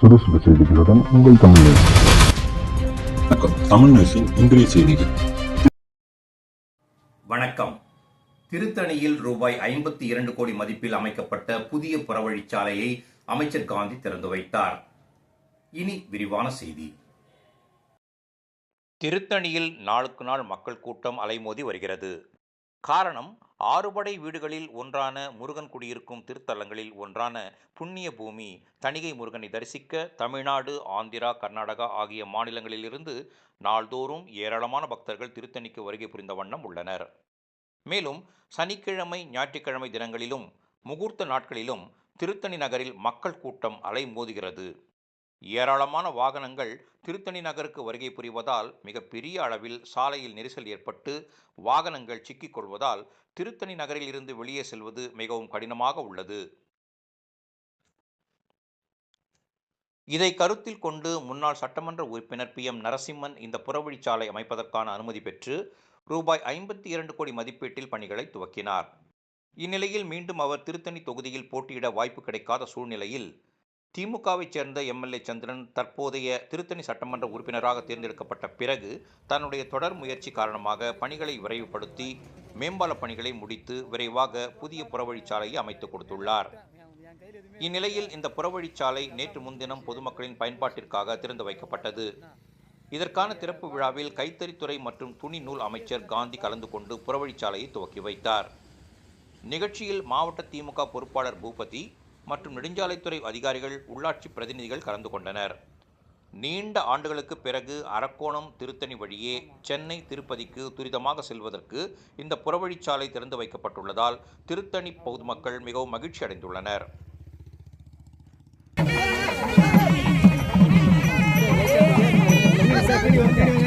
சுறுசுறு செய்திகளுடன் உங்கள் தமிழ் நியூஸ். வணக்கம். தமிழ் நியூஸின் இன்றைய செய்திகள். வணக்கம். திருத்தணியில் ரூபாய் ஐம்பத்தி இரண்டு கோடி மதிப்பில் அமைக்கப்பட்ட புதிய புறவழிச்சாலையை அமைச்சர் காந்தி திறந்து வைத்தார். இனி விரிவான செய்தி. திருத்தணியில் நாளுக்கு நாள் மக்கள் கூட்டம் அலைமோதி வருகிறது. காரணம் ஆறுபடை வீடுகளில் ஒன்றான முருகன் குடியிருக்கும் திருத்தலங்களில் ஒன்றான புண்ணிய பூமி தணிகை முருகனை தரிசிக்க தமிழ்நாடு ஆந்திரா கர்நாடகா ஆகிய மாநிலங்களிலிருந்து நாள்தோறும் ஏராளமான பக்தர்கள் திருத்தணிக்கு வருகை புரிந்த வண்ணம் உள்ளனர். மேலும் சனிக்கிழமை ஞாயிற்றுக்கிழமை தினங்களிலும் முகூர்த்த நாட்களிலும் திருத்தணி நகரில் மக்கள் கூட்டம் அலைமோதுகிறது ஏராளமான வாகனங்கள் திருத்தணி நகருக்கு வருகை புரிவதால் மிகப்பெரிய அளவில் சாலையில் நெரிசல் ஏற்பட்டு வாகனங்கள் சிக்கிக் கொள்வதால் திருத்தணி நகரில் இருந்து வெளியே செல்வது மிகவும் கடினமாக உள்ளது. இதை கருத்தில் கொண்டு முன்னாள் சட்டமன்ற உறுப்பினர் பி. எம். நரசிம்மன் இந்த புறவழிச்சாலை அமைப்பதற்கான அனுமதி பெற்று ரூபாய் ஐம்பத்தி இரண்டு கோடி மதிப்பீட்டில் பணிகளை துவக்கினார். இந்நிலையில் மீண்டும் அவர் திருத்தணி தொகுதியில் போட்டியிட வாய்ப்பு கிடைக்காத சூழ்நிலையில் திமுகவைச் சேர்ந்த எம்எல்ஏ சந்திரன் தற்போதைய திருத்தணி சட்டமன்ற உறுப்பினராக தேர்ந்தெடுக்கப்பட்ட பிறகு தன்னுடைய தொடர் முயற்சி காரணமாக பணிகளை விரைவுபடுத்தி மேம்பால பணிகளை முடித்து விரைவாக புதிய புறவழிச்சாலையை அமைத்துக் கொடுத்துள்ளார். இந்நிலையில் இந்த புறவழிச்சாலை நேற்று முன்தினம் பொதுமக்களின் பயன்பாட்டிற்காக திறந்து வைக்கப்பட்டது. இதற்கான திறப்பு விழாவில் கைத்தறித்துறை மற்றும் துணி நூல் அமைச்சர் காந்தி கலந்து கொண்டு புறவழிச்சாலையை துவக்கி வைத்தார். நிகழ்ச்சியில் மாவட்ட திமுக பொறுப்பாளர் பூபதி மற்றும் நெடுஞ்சாலைத்துறை அதிகாரிகள் உள்ளாட்சி பிரதிநிதிகள் கலந்து கொண்டனர் நீண்ட ஆண்டுகளுக்கு பிறகு அரக்கோணம் திருத்தணி வழியே சென்னை திருப்பதிக்கு துரிதமாக செல்வதற்கு இந்த புறவழிச்சாலை திறந்து வைக்கப்பட்டுள்ளதால் திருத்தணி பொதுமக்கள் மிகவும் மகிழ்ச்சி அடைந்துள்ளனர் Thank you.